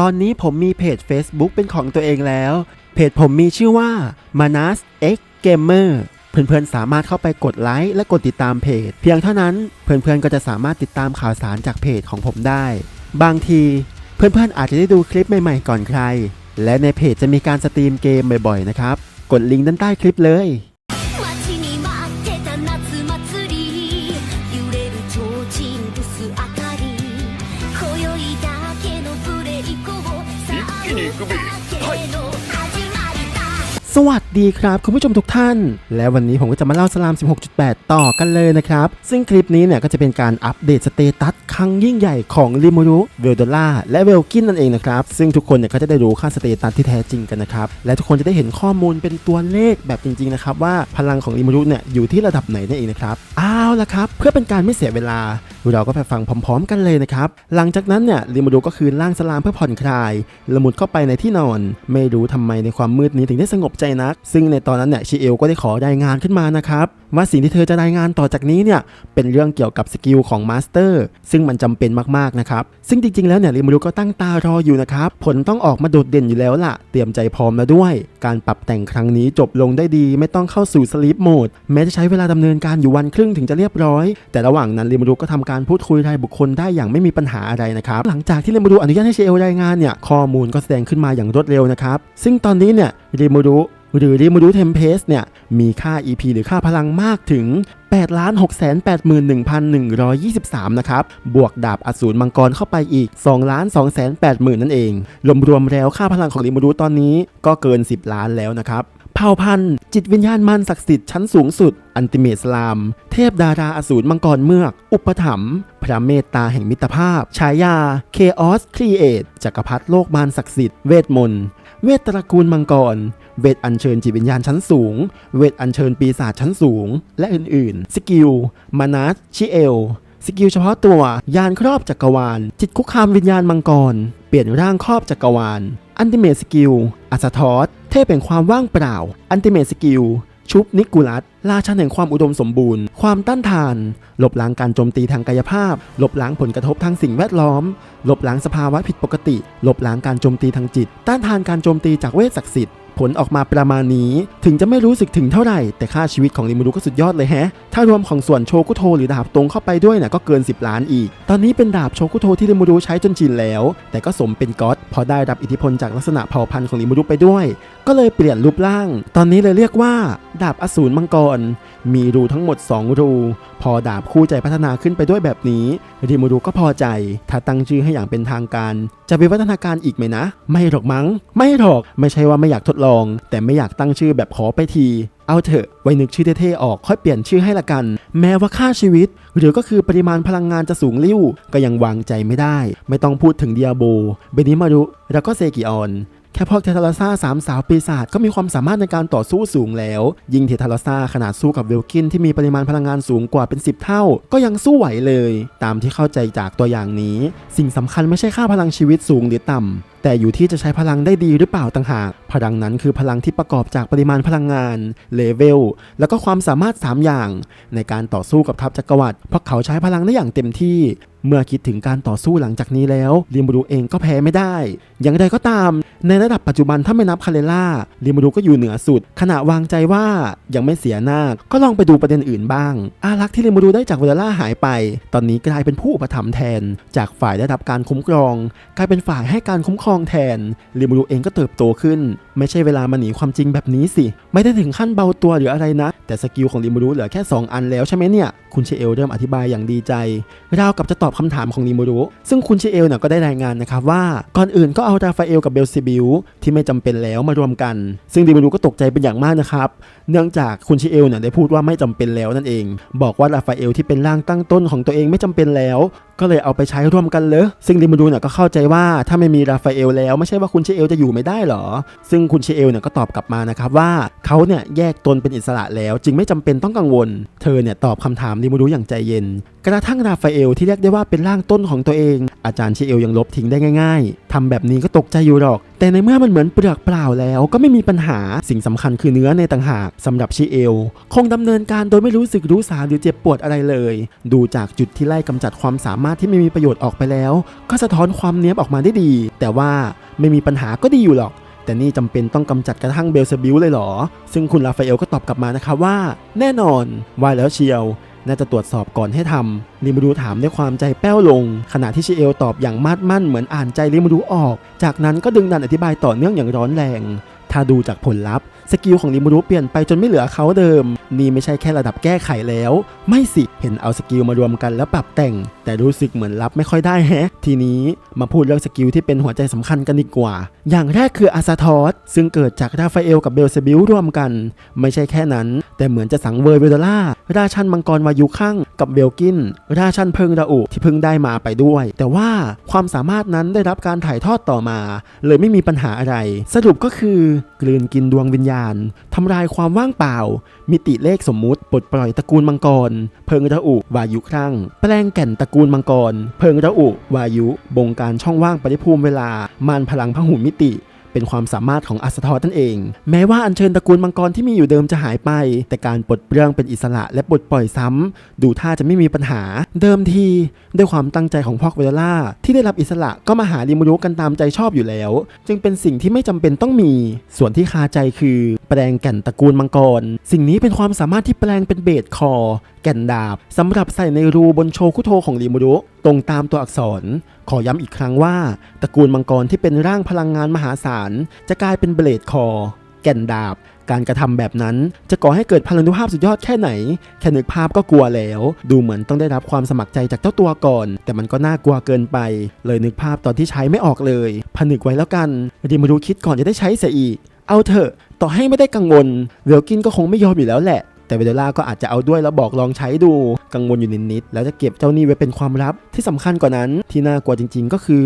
ตอนนี้ผมมีเพจ Facebook เป็นของตัวเองแล้ว เพจผมมีชื่อว่า Manas X Gamer เพื่อนๆ สามารถเข้าไปกดไลค์และกดติดตามเพจ เพียงเท่านั้นเพื่อนๆ ก็จะสามารถติดตามข่าวสารจากเพจของผมได้ บางที เพื่อนๆ อาจจะได้ดูคลิปใหม่ๆ ก่อนใคร และในเพจจะมีการสตรีมเกมบ่อยๆ นะครับ กดลิงก์ด้านใต้คลิปเลย に行くべはい。 สวัสดีครับคุณผู้ชมทุกท่าน และวันนี้ผมก็จะมาเล่าสลาม 16.8 ต่อกันเลยนะครับ ซึ่งคลิปนี้เนี่ยก็จะเป็นการอัปเดตสเตตัสครั้งยิ่งใหญ่ของริมูรุเวลดล่าและเวลกินนั่นเองนะครับ ซึ่งทุกคนเนี่ยก็จะได้รู้ค่าสเตตัสที่แท้จริงกันนะครับ และทุกคนจะได้เห็นข้อมูลเป็นตัวเลขแบบจริงๆนะครับว่าพลังของริมูรุเนี่ยอยู่ที่ระดับไหนนั่นเองนะครับเอาละครับ เพื่อเป็นการไม่เสียเวลาเราก็ไปฟังพร้อม ๆ กันเลยนะครับหลังจากนั้นเนี่ยริมูรุก็คือร่างสลามเพื่อผ่อนคลายละมุดเข้าไปในที่นอน ไม่รู้ทำไมในความมืดนี้ถึงได้สงบใจนัก ซึ่งในตอนนั้นเนี่ยชิเอลก็ได้ขอรายงานขึ้นมานะครับว่าสิ่งที่เธอจะรายงานต่อจากนี้เนี่ยเป็นเรื่องเกี่ยวกับสกิลของมาสเตอร์ซึ่งมันจำเป็นมากๆนะครับซึ่งจริงๆแล้วเนี่ยริมูรุก็ตั้งตารออยู่นะครับผลต้องออกมาโดดเด่นอยู่แล้วล่ะ เตรียมใจพร้อมแล้วด้วย การปรับแต่งครั้งนี้จบลงได้ดี ไม่ต้องเข้าสู่สลีปโหมดแม้จะใช้เวลาดำเนินการอยู่วันครึ่งถึงจะเรียบร้อย แต่ระหว่างนั้นริมูรุก็ทำการพูดคุยรายบุคคลได้อย่างไม่มีปัญหาอะไรนะครับหลังจากที่ริมูรุอนุญาตให้เชลรายงานเนี่ยข้อมูลก็แสดงขึ้นมาอย่างรวดเร็วนะครับซึ่งตอนนี้เนี่ยริมูรุ หรือริมูรุเทมเพสเนี่ยมีค่า EP หรือค่าพลังมากถึง 8 6 8 1 1 2 3 นะครับ บวกดาบอสูรมังกรเข้าไปอีก 2 2 8 0 0 0นั่นเอง รวมๆแล้วค่าพลังของริมูรุตอนนี้ก็เกิน 10 ล้านแล้วนะครับเผ่าพันธุ์จิตวิญญาณมันศักดิ์สิทธิ์ชั้นสูงสุด อันติเมตสลาม เทพดาราอสูรมังกรเมือก อุปถัมภ์พระเมตตาแห่งมิตรภาพ ฉายาเคออสครีเอทจักรพรรดิโลกมารศักดิ์สิทธิ์เวทมนต์เวทตระกูลมังกร เวทอัญเชิญจิตวิญญาณชั้นสูง เวทอัญเชิญปีศาจชั้นสูง และอื่นๆ สกิล มานัสชิเอล สกิลเฉพาะตัวยานครอบจักรวาล จิตคุกคามวิญญาณมังกร เปลี่ยนร่างครอบจักรวาล อันติเมตสกิลอัสทอสเทพแห่งความว่างเปล่า อันติเมตสกิลชุบนิกุลัสราชันแห่งความอุดมสมบูรณ์ ความต้านทาน ลบล้างการโจมตีทางกายภาพ ลบล้างผลกระทบทางสิ่งแวดล้อม ลบล้างสภาวะผิดปกติ ลบล้างการโจมตีทางจิต ต้านทานการโจมตีจากเวทศักดิ์สิทธิ์ ผลออกมาประมาณนี้ ถึงจะไม่รู้สึกถึงเท่าไหร่ แต่ค่าชีวิตของริมูรุก็สุดยอดเลยแฮะ ถ้ารวมของส่วนโชกุโทหรือดาบตรงเข้าไปด้วยนะ่ะก็เกิน 10 ล้านอีก ตอนนี้เป็นดาบโชกุโทที่ริมูรุใช้จนชินแล้ว แต่ก็สมเป็นก๊อตเพอได้รับอิทธิพลจากลักษณะเผ่าพันธุ์ของริมูรุไปด้วย ก็เลยเปลี่ยนรูปร่าง ตอนนี้เลยเรียกว่า ดาบอสูรมังกร มีรูทั้งหมด 2 รู พอดาบคู่ใจพัฒนาขึ้นไปด้วยแบบนี้ริมูรุก็พอใจ ถ้าตั้งชื่อให้อย่างเป็นทางการ จะวิวัฒนาการอีกไหมนะ ไม่หรอกมั้ง ไม่หรอก ไม่ใช่ว่าไม่อยากทดลอง แต่ไม่อยากตั้งชื่อแบบขอไปทีเอาเถอะไว้นึกชื่อเท่ๆออกค่อยเปลี่ยนชื่อให้ละกัน แม้ว่าค่าชีวิต หรือก็คือปริมาณพลังงานจะสูงลิ่วก็ยังวางใจไม่ได้ ไม่ต้องพูดถึงเดียโบ เบนิมารุแล้วก็เซกิออน แค่พวกเททาราซ่าสามสาวปีศาจก็มีความสามารถในการต่อสู้สูงแล้ว ยิ่งเททาราซ่าขนาดสู้กับเวลกินที่มีปริมาณพลังงานสูงกว่าเป็น 10 เท่า ก็ยังสู้ไหวเลย ตามที่เข้าใจจากตัวอย่างนี้ สิ่งสำคัญไม่ใช่ค่าพลังชีวิตสูงหรือต่ำแต่อยู่ที่จะใช้พลังได้ดีหรือเปล่าต่างหาก พลังนั้นคือพลังที่ประกอบจากปริมาณพลังงานเลเวลแล้วก็ความสามารถ 3 อย่าง ในการต่อสู้กับทัพจักรวรรดิเพราะเขาใช้พลังได้อย่างเต็มที่ เมื่อคิดถึงการต่อสู้หลังจากนี้แล้วริมูรุเองก็แพ้ไม่ได้ อย่างไรก็ตาม ในระดับปัจจุบันถ้าไม่นับคาเลล่าริมูรุก็อยู่เหนือสุด ขณะวางใจว่ายังไม่เสียหน้าก็ลองไปดูประเด็นอื่นบ้าง อารักษ์ที่ริมูรุได้จากเวลล่าหายไป ตอนนี้กลายเป็นผู้อุปถัมภ์แทน จากฝ่ายได้รับการคุ้มครอง กลายเป็นฝ่ายให้การคุ้มครองแทนริมูรุเองก็เติบโตขึ้น ไม่ใช่เวลามาหนีความจริงแบบนี้สิ ไม่ได้ถึงขั้นเบาตัวหรืออะไรนะ แต่สกิลของริมูรุเหลือแค่ 2 อันแล้วใช่ไหมเนี่ยคุณเชเอลเริ่มอธิบายอย่างดีใจราวกับจะตอบคำถามของริมูรุ ซึ่งคุณเชเอลเนี่ยก็ได้รายงานนะครับว่าก่อนอื่นก็เอาราฟาเอลกับเบลซิบิลที่ไม่จำเป็นแล้วมารวมกัน ซึ่งริมูรุก็ตกใจเป็นอย่างมากนะครับเนื่องจากคุณเชเอลเนี่ยได้พูดว่าไม่จำเป็นแล้วนั่นเอง บอกว่าราฟาเอลที่เป็นร่างตั้งต้นของตัวเองไม่จำเป็นแล้ว ก็เลยเอาไปใช้ร่วมกันเลยซึ่งริมูรุเนี่ยก็เข้าใจว่าถ้าไม่มีราฟาเอลแล้วไม่ใช่ว่าคุณเชเอลจะอยู่ไม่ได้หรอ ซึ่งคุณเชเอลเนี่ยก็ตอบกลับมานะครับว่าเขาเนี่ยแยกตนเป็นอิสระแล้ว จึงไม่จำเป็นต้องกังวล เธอเนี่ยตอบคำถามริมูรุอย่างใจเย็น กระทั่งราฟาเอลที่เรียกได้ว่าเป็นร่างต้นของตัวเอง อาจารย์ชิเอลยังลบทิ้งได้ง่าย ๆทำแบบนี้ก็ตกใจอยู่หรอก แต่ในเมื่อมันเหมือนเปลือกเปล่าแล้วก็ไม่มีปัญหาสิ่งสำคัญคือเนื้อในต่างหากสำหรับชิเอล คงดำเนินการโดยไม่รู้สึกรู้สาหรือเจ็บปวดอะไรเลย ดูจากจุดที่ไล่กำจัดความสามารถที่ไม่มีประโยชน์ออกไปแล้ว ก็สะท้อนความเนี้ยบออกมาได้ดี แต่ว่าไม่มีปัญหาก็ดีอยู่หรอกแต่นี่จำเป็นต้องกำจัดกระทั่งเบลเซบิลเลยเหรอ ซึ่งคุณราฟาเอลก็ตอบกลับมานะครับว่า แน่นอนว่าแล้วเชียว น่าจะตรวจสอบก่อนให้ทำลิมูดูถามด้วยความใจแป้วลง ขณะที่ชิเอลตอบอย่างมาดมั่นเหมือนอ่านใจลิมูดูออก จากนั้นก็ดึงดันอธิบายต่อเนื่องอย่างร้อนแรง ถ้าดูจากผลลัพธ์ สกิลของลิมูรุเปลี่ยนไปจนไม่เหลือเขาเดิม นี่ไม่ใช่แค่ระดับแก้ไขแล้ว ไม่สิ เห็นเอาสกิลมารวมกันแล้วปรับแต่ง แต่รู้สึกเหมือนรับไม่ค่อยได้แฮะ ทีนี้มาพูดเรื่องสกิลที่เป็นหัวใจสำคัญกันดีกว่า อย่างแรกคืออาซาทอสซึ่งเกิดจากราฟาเอลกับเบลเซบิลร่วมกัน ไม่ใช่แค่นั้น แต่เหมือนจะสังเวยเวเดล่าราชันมังกรวายุข้างกับเบลกิน ราชันเพิงระอุที่เพิ่งได้มาไปด้วย แต่ว่าความสามารถนั้นได้รับการถ่ายทอดต่อมา เลยไม่มีปัญหาอะไร สรุปก็คือกลืนกินดวงวิญญาณทำลายความว่างเปล่า มิติเลขสมมุติปลดปล่อยตระกูลมังกร เพิงระอุวายุครั้งแปลงแก่นตระกูลมังกร เพิงระอุวายุ บงการช่องว่างปริภูมิเวลามานพลังพหุมิติ เป็นความสามารถของอัสทอนั่นเอง แม้ว่าอัญเชิญตระกูลมังกรที่มีอยู่เดิมจะหายไป แต่การปลดเปลื้องเป็นอิสระและปลดปล่อยซ้ำดูท่าจะไม่มีปัญหา เดิมที ด้วยความตั้งใจของพอกเวลล่าที่ได้รับอิสระก็มาหาริมูรุกันตามใจชอบอยู่แล้ว จึงเป็นสิ่งที่ไม่จำเป็นต้องมี ส่วนที่คาใจคือแปลงแก่นตระกูลมังกร สิ่งนี้เป็นความสามารถที่แปลงเป็นเบสคอ แก่นดาบสำหรับใส่ในรูบนโชคุโทของริมูรุตรงตามตัวอักษร ขอย้ำอีกครั้งว่าตระกูลมังกรที่เป็นร่างพลังงานมหาศาล จะกลายเป็นเบลดคอ แก่นดาบ การกระทำแบบนั้น จะก่อให้เกิดพลังนุภาพสุดยอดแค่ไหน แค่นึกภาพก็กลัวแล้ว ดูเหมือนต้องได้รับความสมัครใจจากเจ้าตัวก่อน แต่มันก็น่ากลัวเกินไป เลยนึกภาพตอนที่ใช้ไม่ออกเลย ผนึกไว้แล้วกันริมารูคิดก่อนจะได้ใช้เสียอีก เอาเถอะ ต่อให้ไม่ได้กังวลเวลกินก็คงไม่ยอมอยู่แล้วแหละ แต่เวเดล่าก็อาจจะเอาด้วยแล้วบอกลองใช้ดู กังวลอยู่นิดๆแล้วจะเก็บเจ้านี่ไว้เป็นความลับ ที่สำคัญกว่านั้นที่น่ากลัวจริง ๆ ก็คือ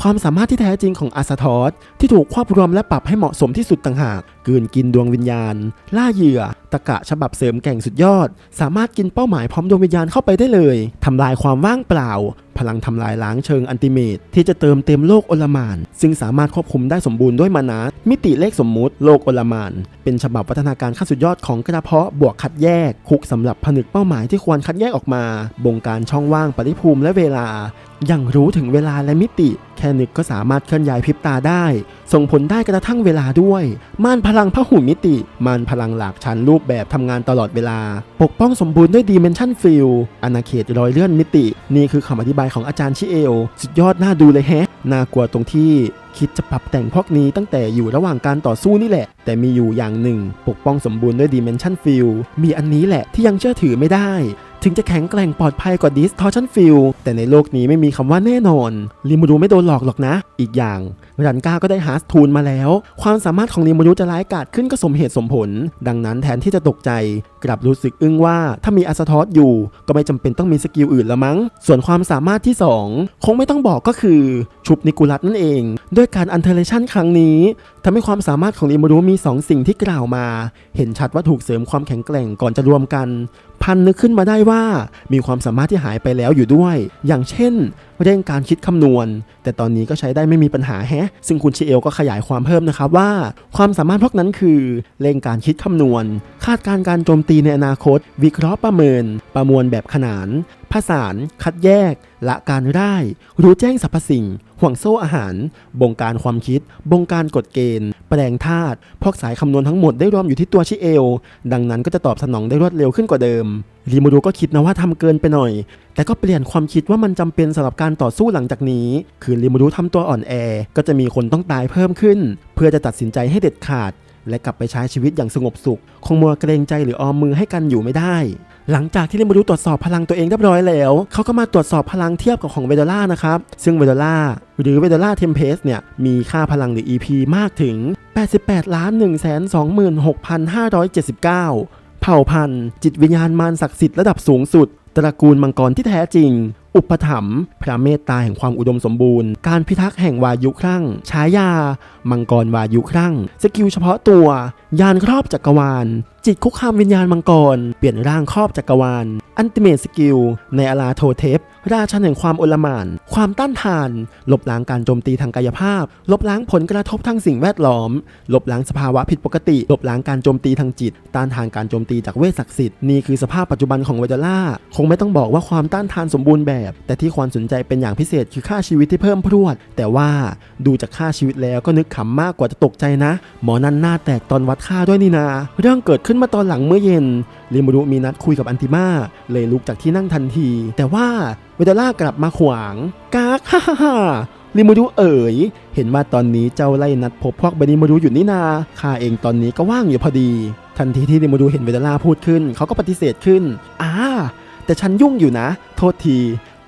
ความสามารถที่แท้จริงของอาซาทอสที่ถูกควบรวมและปรับให้เหมาะสมที่สุดต่างหากกืนกินดวงวิญญาณ ล่าเหยื่อ ตะกะฉบับเสริมแก่งสุดยอด สามารถกินเป้าหมายพร้อมดวงวิญญาณเข้าไปได้เลยทำลายความว่างเปล่า พลังทำลายล้างเชิงอันติเมตที่จะเติมเต็มโลกอลมาน ซึ่งสามารถควบคุมได้สมบูรณ์ด้วยมานามิติเลขสมมุติโลกอลมาน เป็นฉบับวัฒนาการขั้นสุดยอดของกระเพาะบวกคัดแยก คุกสำหรับผนึกเป้าหมายที่ควรคัดแยกออกมา บงการช่องว่างปริภูมิและเวลา ยังรู้ถึงเวลาและมิติ แค่นึกก็สามารถเคลื่อนย้ายพริบตาได้ ส่งผลได้กระทั่งเวลาด้วย ม่านพลังพหุมิติ ม่านพลังหลากชั้นรูปแบบทำงานตลอดเวลา ปกป้องสมบูรณ์ด้วย Dimension Field อาณาเขตรอยเลื่อนมิติ นี่คือคำอธิบายของอาจารย์ชิเอล สุดยอดน่าดูเลยแฮะน่ากลัวตรงที่คิดจะปรับแต่งพวกนี้ตั้งแต่อยู่ระหว่างการต่อสู้นี่แหละ แต่มีอยู่อย่างหนึ่ง ปกป้องสมบูรณ์ด้วย Dimension Field มีอันนี้แหละที่ยังเชื่อถือไม่ได้ ถึงจะแข็งแกร่งปลอดภัยกว่าดิสทอร์ชันฟิลแต่ในโลกนี้ไม่มีคำว่าแน่นอน ลิมูรูไม่โดนหลอกหรอกนะ อีกอย่างรันก้าก็ได้ฮาร์สทูนมาแล้ว ความสามารถของลิมูรูจะร้ายกาจขึ้นก็สมเหตุสมผล ดังนั้นแทนที่จะตกใจ กลับรู้สึกอึ้งว่าถ้ามีอาสทอสอยู่ ก็ไม่จำเป็นต้องมีสกิลอื่นละมั้ง ส่วนความสามารถที่ 2 คงไม่ต้องบอกก็คือ ชุบนิกุลัสนั่นเอง ด้วยการอันเทเลชันครั้งนี้ทำให้ความสามารถของลิมูรูมี 2 สิ่งที่กล่าวมา เห็นชัดว่าถูกเสริมความแข็งแกร่งก่อนจะรวมกัน พันนึกขึ้นมาได้ว่ามีความสามารถที่หายไปแล้วอยู่ด้วย อย่างเช่น เร่งการคิดคำนวณ แต่ตอนนี้ก็ใช้ได้ไม่มีปัญหาแฮะ ซึ่งคุณชิเอลก็ขยายความเพิ่มนะครับว่า ความสามารถพวกนั้นคือ เร่งการคิดคำนวณ คาดการณ์การโจมตีในอนาคต วิเคราะห์ประเมิน ประมวลแบบขนาน ผสาน คัดแยก ละการร่ายรู้แจ้งสรรพสิ่ง ห่วงโซ่อาหาร บงการความคิด บงการกฎเกณฑ์ แปลงธาตุพวกสายคำนวณทั้งหมดได้รวมอยู่ที่ตัวชิเอล ดังนั้นก็จะตอบสนองได้รวดเร็วขึ้นกว่าเดิมรีโมดูก็คิดนะว่าทำเกินไปหน่อย แต่ก็เปลี่ยนความคิดว่ามันจำเป็นสำหรับการต่อสู้หลังจากนี้ คือริมูรุทำตัวอ่อนแอ ก็จะมีคนต้องตายเพิ่มขึ้น เพื่อจะตัดสินใจให้เด็ดขาด และกลับไปใช้ชีวิตอย่างสงบสุข คงมัวเกรงใจหรือออมมือให้กันอยู่ไม่ได้ หลังจากที่เริมูรุตรวจสอบพลังตัวเองเรียบร้อยแล้ว เขาก็มาตรวจสอบพลังเทียบกับของเวเดล่านะครับ ซึ่งเวเดล่าหรือเวเดล่าเทมเพสเนี่ย มีค่าพลังหรือ EP มากถึง 88ล้าน1 26,579 เผ่าพันธุ์ จิตวิญญาณมารศักดิ์สิทธิ์ระดับสูงสุด ตระกูลมังกรที่แท้จริง อุปถัมภ์พระเมตตาแห่งความอุดมสมบูรณ์ การพิทักษ์แห่งวายุครั่งฉายา มังกรวายุครั่ง สกิลเฉพาะตัว ยานครอบจักรวาล จิตคุกคามวิญญาณมังกร เปลี่ยนร่างครอบจักรวาล อันติเมตสกิล ในอาลาโทเทป ราชันแห่งความอลหม่าน ความต้านทาน ลบล้างการโจมตีทางกายภาพ ลบล้างผลกระทบทางสิ่งแวดล้อม ลบล้างสภาวะผิดปกติ ลบล้างการโจมตีทางจิต ต้านทานการโจมตีจากเวทศักดิ์สิทธิ์ นี่คือสภาพปัจจุบันของเวเดล่า คงไม่ต้องบอกว่าความต้านทานสมบูรณ์แบบ แต่ที่ควรสนใจเป็นอย่างพิเศษคือค่าชีวิตที่เพิ่มพรวด แต่ว่าดูจากค่าชีวิตแล้วก็นึกขำมากกว่าจะตกใจนะ หมอนั่นหน้าแตกตอนวัดค่าด้วยนี่นา เรื่องเกิดขึ้นมาตอนหลังเมื่อเย็นลิมูรุมีนัดคุยกับอันติมาเลยลุกจากที่นั่งทันที แต่ว่าเวเดล่ากลับมาขวางกากฮ่าฮ่าฮ่าลิมูรุเอ๋ย เห็นว่าตอนนี้เจ้าไล่นัดพบพวกเบนิมูรุอยู่นี่นาข้าเองตอนนี้ก็ว่างอยู่พอดี ทันทีที่ลิมูรุเห็นเวเดล่าพูดขึ้น เขาก็ปฏิเสธขึ้นอ่าแต่ฉันยุ่งอยู่นะ โทษที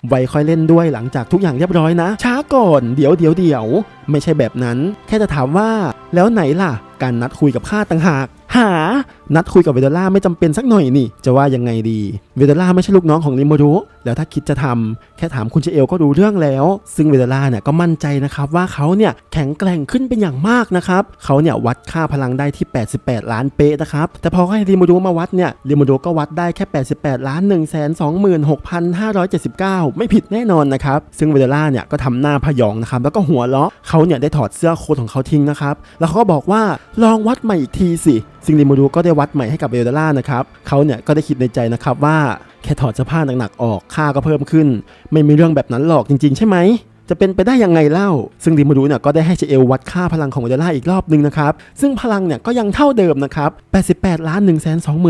ไว้ค่อยเล่นด้วยหลังจากทุกอย่างเรียบร้อยนะ ช้าก่อนเดี๋ยวเดี๋ยวเดี๋ยวไม่ใช่แบบนั้น แค่จะถามว่า แล้วไหนล่ะ การนัดคุยกับข้าต่างหาก หา นัดคุยกับเวเดล่าไม่จำเป็นสักหน่อยนี่ จะว่ายังไงดี เวเดล่าไม่ใช่ลูกน้องของริโมรุแล้วถ้าคิดจะทำแค่ถามคุณเจเอลก็รู้เรื่องแล้ว ซึ่งเวเดล่าเนี่ยก็มั่นใจนะครับว่าเขาเนี่ยแข็งแกร่งขึ้นเป็นอย่างมากนะครับ เขาเนี่ยวัดค่าพลังได้ที่ 88 ล้านเป๊ะนะครับ แต่พอให้ริโมรุมาวัดเนี่ยริโมรุก็วัดได้แค่ 88 ล้าน 1 2 6 5 7 9 ไม่ผิดแน่นอนนะครับ ซึ่งเวเดล่าเนี่ยก็ทำหน้าพยองนะครับแล้วก็หัวเราะเขาเนี่ยได้ถอดเสื้อโค้ทของเขาทิ้งนะครับแล้วเขาก็บอกว่าลองวัดใหม่อีกทีสิซึ่งริโมรุก็ได้วัดใหม่ให้กับเวเดล่านะครับเขาเนี่ยก็ได้คิดในใจนะครับว่าแค่ถอดเสื้อผ้าหนักๆออกค่าก็เพิ่มขึ้น ไม่มีเรื่องแบบนั้นหรอกจริงๆ ใช่ไหมจะเป็นไปได้ยังไงเล่า ซึ่งดิมารูเนี่ยก็ได้ให้เจเอลวัดค่าพลังของเวเดล่าอีกรอบหนึงนะครับ ซึ่งพลังเนี่ยก็ยังเท่าเดิมนะครับ 88ล้าน1 2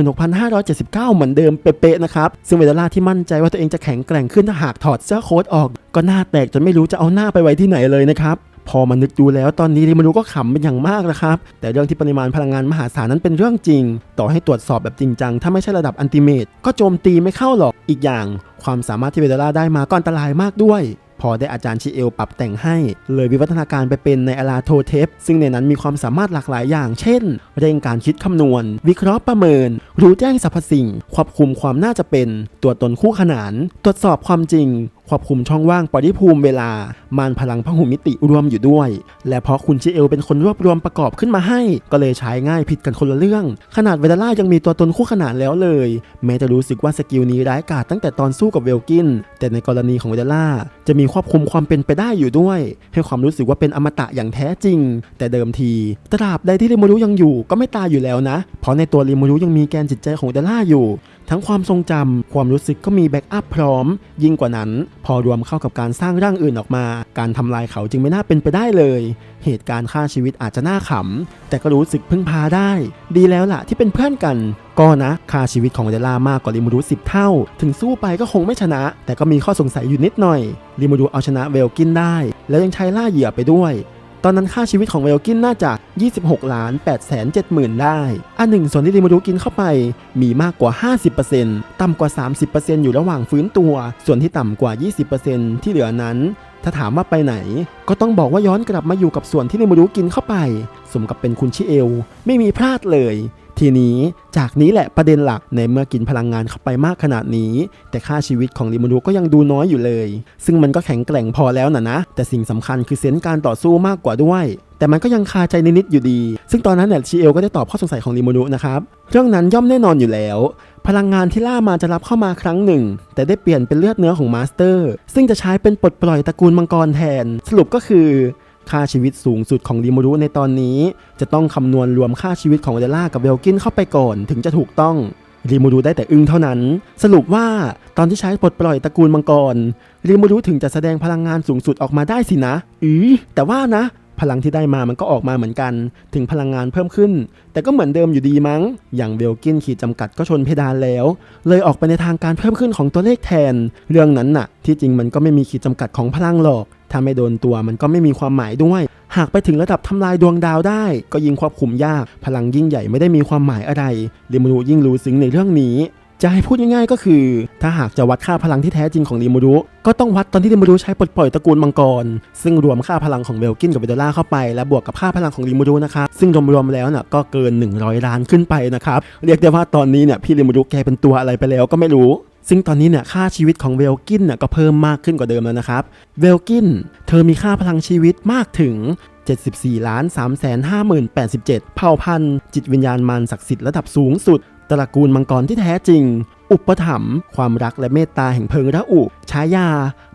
6 5 7 9 เหมือนเดิมเป๊ะๆนะครับ ซึ่งเวเดล่าที่มั่นใจว่าตัวเองจะแข็งแกร่งขึ้นถ้าหากถอดเสื้อโค้ทออก ก็หน้าแตกจนไม่รู้จะเอาหน้าไปไว้ที่ไหนเลยนะครับ พอมานึกดูแล้วตอนนี้ริมารูก็ขำเป็นอย่างมากนะครับ แต่เรื่องที่ปริมาณพลังงานมหาศาลนั้นเป็นเรื่องจริง ต่อให้ตรวจสอบแบบจริงจัง ถ้าไม่ใช่ระดับอันติเมตก็โจมตีไม่เข้าหรอก อีกอย่าง ความสามารถที่เวเดล่าได้มาก็อันตรายมากด้วยพอได้อาจารย์ชิเอลปรับแต่งให้ เลยวิวัฒนาการไปเป็นในอาราโทเทป ซึ่งในนั้นมีความสามารถหลากหลายอย่าง เช่น เร่งการคิดคำนวณ วิเคราะห์ประเมิน รู้แจ้งสรรพสิ่ง ควบคุมความน่าจะเป็น ตัวตนคู่ขนาน ตรวจสอบความจริง ควบคุมช่องว่างปริภูมิเวลามานพลังพหุมิติรวมอยู่ด้วย และเพราะคุณชิเอลเป็นคนรวบรวมประกอบขึ้นมาให้ ก็เลยใช้ง่ายผิดกันคนละเรื่อง ขนาดเวเดล่ายังมีตัวตนคู่ขนานแล้วเลย แม้จะรู้สึกว่าสกิลนี้ร้ายกาจตั้งแต่ตอนสู้กับเวลกิน แต่ในกรณีของเวเดล่าจะมีควบคุมความเป็นไปได้อยู่ด้วย ให้ความรู้สึกว่าเป็นอมตะอย่างแท้จริง แต่เดิมทีตราบใดที่ริมูรุยังอยู่ก็ไม่ตายอยู่แล้วนะ เพราะในตัวริมูรุยังมีแกนจิตใจของเวเดล่าอยู่ ทั้งความทรงจำความรู้สึกก็มีแบ็กอัพพร้อม ยิ่งกว่านั้น พอรวมเข้ากับการสร้างร่างอื่นออกมา การทำลายเขาจึงไม่น่าเป็นไปได้เลย เหตุการณ์ฆ่าชีวิตอาจจะน่าขำ แต่ก็รู้สึกพึ่งพาได้ ดีแล้วล่ะที่เป็นเพื่อนกัน ก็นะค่าชีวิตของเดล่ามากกว่าลิมูรุสิบเท่า ถึงสู้ไปก็คงไม่ชนะ แต่ก็มีข้อสงสัยอยู่นิดหน่อยลิมูรุเอาชนะเวลกินได้ แล้วยังใช้ล่าเหยื่อไปด้วย ตอนนั้นค่าชีวิตของเวลกินน่าจะ 26 ล้าน8แสน7หมื่นได้ อันหนึ่งส่วนที่ริมูรุกินเข้าไป มีมากกว่า 50%ต่ำกว่า 30%อยู่ระหว่างฟื้นตัว ส่วนที่ต่ำกว่า 20%ที่เหลือนั้น ถ้าถามว่าไปไหน ก็ต้องบอกว่าย้อนกลับมาอยู่กับส่วนที่ริมูรุกินเข้าไป สมกับเป็นคุณชิเอล ไม่มีพลาดเลย ทีนี้จากนี้แหละประเด็นหลักในเมื่อกินพลังงานเข้าไปมากขนาดนี้ แต่ค่าชีวิตของริมูรุก็ยังดูน้อยอยู่เลย ซึ่งมันก็แข็งแกร่งพอแล้วนะนะ แต่สิ่งสำคัญคือเซนส์การต่อสู้มากกว่าด้วย แต่มันก็ยังคาใจนิดๆอยู่ดี ซึ่งตอนนั้นเนี่ยชิเอลก็ได้ตอบข้อสงสัยของริมูรุนะครับเรื่องนั้นย่อมแน่นอนอยู่แล้ว พลังงานที่ล่ามาจะรับเข้ามาครั้งหนึ่ง แต่ได้เปลี่ยนเป็นเลือดเนื้อของมาสเตอร์ ซึ่งจะใช้เป็นปลดปล่อยตระกูลมังกรแทน สรุปก็คือ ค่าชีวิตสูงสุดของดิมูรุในตอนนี้ จะต้องคำนวณรวมค่าชีวิตของเดล่ากับเวลกินเข้าไปก่อนถึงจะถูกต้องริมูรุได้แต่อึ้งเท่านั้น สรุปว่าตอนที่ใช้ปลดปล่อยตระกูลมังกรริมูรุถึงจะแสดงพลังงานสูงสุดออกมาได้สินะ อือแต่ว่านะ พลังที่ได้มามันก็ออกมาเหมือนกัน ถึงพลังงานเพิ่มขึ้น แต่ก็เหมือนเดิมอยู่ดีมั้ง อย่างเวลกินขีดจำกัดก็ชนเพดานแล้ว เลยออกไปในทางการเพิ่มขึ้นของตัวเลขแทน เรื่องนั้นน่ะ ที่จริงมันก็ไม่มีขีดจำกัดของพลังหรอก ถ้าไม่โดนตัวมันก็ไม่มีความหมายด้วย หากไปถึงระดับทำลายดวงดาวได้ ก็ยิ่งควบคุมยาก พลังยิ่งใหญ่ไม่ได้มีความหมายอะไรเรมูรุยิ่งรู้ซึ้งในเรื่องนี้ จะให้พูดง่ายๆก็คือ ถ้าหากจะวัดค่าพลังที่แท้จริงของริมูรุก็ต้องวัดตอนที่ริมูรุใช้ปลดปล่อยตระกูลมังกร ซึ่งรวมค่าพลังของเวลกินกับเวเดล่าเข้าไป และบวกกับค่าพลังของริมูรุนะครับซึ่งรวมๆแล้วน่ะก็เกิน 100 ล้านขึ้นไปนะครับเรียกได้ว่าตอนนี้เนี่ยพี่ริมูรุแกเป็นตัวอะไรไปแล้วก็ไม่รู้ซึ่งตอนนี้เนี่ยค่าชีวิตของเวลกินน่ะก็เพิ่มมากขึ้นกว่าเดิมแล้วนะครับ เวลกิน เธอมีค่าพลังชีวิตมากถึง 74ล้าน3 5 0 8 7 เผ่าพันธุ์จิตวิญญาณมารศักดิ์สิทธิ์ระดับสูงสุด ตระกูลมังกรที่แท้จริง อุปถัมภ์ความรักและเมตตาแห่งเพิงระอุฉายา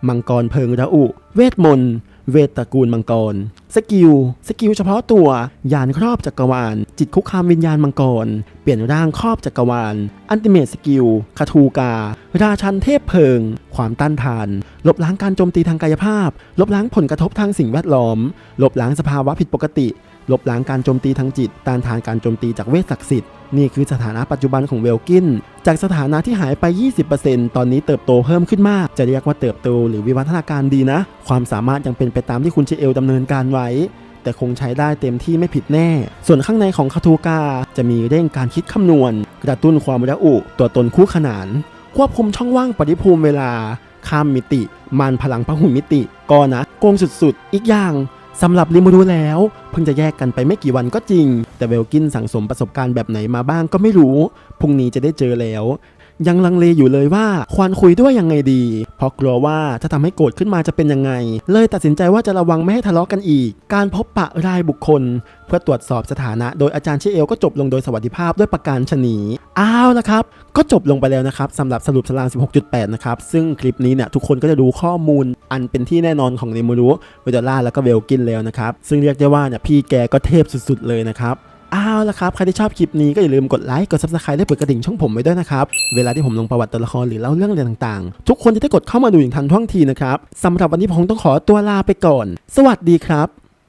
มังกรเพิงระอุ เวทมนต์เวทตระกูลมังกร สกิล สกิลเฉพาะตัว ยานครอบจักรวาล จิตคุกคามวิญญาณมังกร เปลี่ยนร่างครอบจักรวาล อันติเมตสกิล คาทูกา ราชันเทพเพิง ความต้านทาน ลบล้างการโจมตีทางกายภาพ ลบล้างผลกระทบทางสิ่งแวดล้อม ลบล้างสภาวะผิดปกติ ลบล้างการโจมตีทางจิต ต้านทานการโจมตีจากเวทศักดิ์สิทธิ์ นี่คือสถานะปัจจุบันของเวลกิน จากสถานะที่หายไป 20%ตอนนี้เติบโตเพิ่มขึ้นมาก จะเรียกว่าเติบโตหรือวิวัฒนาการดีนะ ความสามารถยังเป็นไปตามที่คุณเชเอลดำเนินการไว้แต่คงใช้ได้เต็มที่ไม่ผิดแน่ ส่วนข้างในของคาทูกาจะมีเร่งการคิดคำนวณ กระตุ้นความระอุ ตัวตนคู่ขนาน ควบคุมช่องว่างปริภูมิเวลา ข้ามมิติ มานพลังพหุมิติ ก็นะโกงสุดๆ อีกอย่าง สำหรับริมูรูแล้ว เพิ่งจะแยกกันไปไม่กี่วันก็จริง แต่เวลกินสั่งสมประสบการณ์แบบไหนมาบ้างก็ไม่รู้พรุ่งนี้จะได้เจอแล้ว ยังลังเลอยู่เลยว่าควรคุยด้วยยังไงดี เพราะกลัวว่าถ้าทำให้โกรธขึ้นมาจะเป็นยังไง เลยตัดสินใจว่าจะระวังไม่ให้ทะเลาะกันอีก การพบปะรายบุคคล เพื่อตรวจสอบสถานะ โดยอาจารย์เชเอลก็จบลงโดยสวัสดิภาพด้วยประการชนีอ้าวละครับ ก็จบลงไปแล้วนะครับสำหรับสรุปสลาม16.8 นะครับ ซึ่งคลิปนี้เนี่ยทุกคนก็จะดูข้อมูลอันเป็นที่แน่นอนของเนมูรุเวเดล่าแล้วก็เวลกินแล้วนะครับ ซึ่งเรียกได้ว่าเนี่ยพี่แกก็เทพสุดๆเลยนะครับ เอาละครับ ใครที่ชอบคลิปนี้ก็อย่าลืมกดไลค์ กด subscribe และเปิดกระดิ่งช่องผมไว้ด้วยนะครับ เวลาที่ผมลงประวัติตัวละครหรือเล่าเรื่องอะไรต่างๆ ทุกคนจะได้กดเข้ามาดูอย่างทันท่วงทีนะครับสำหรับวันนี้ผมต้องขอตัวลาไปก่อน สวัสดีครับ